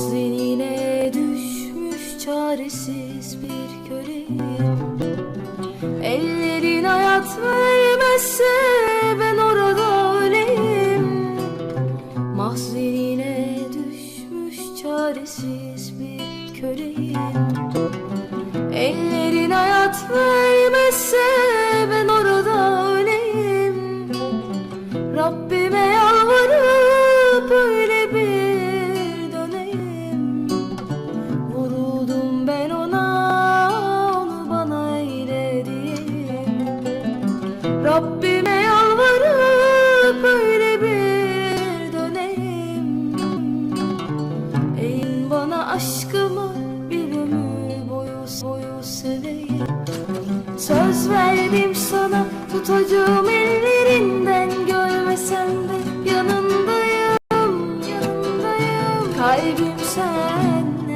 Zenine düşmüş çaresiz bir köle. Ellerin hayat vermezse ben orada öleyim. Mahzenine düşmüş çaresiz bir köleyim. Ellerin hayat vermezse ben orada öleyim. Rabbim Rabbime yalvarıp öyle bir döneyim Eğin bana aşkımı bir ömür boyu boyu seveyim. Söz verdim sana tutacağım ellerinden. Görmesen de yanındayım yanındayım. Kalbim senle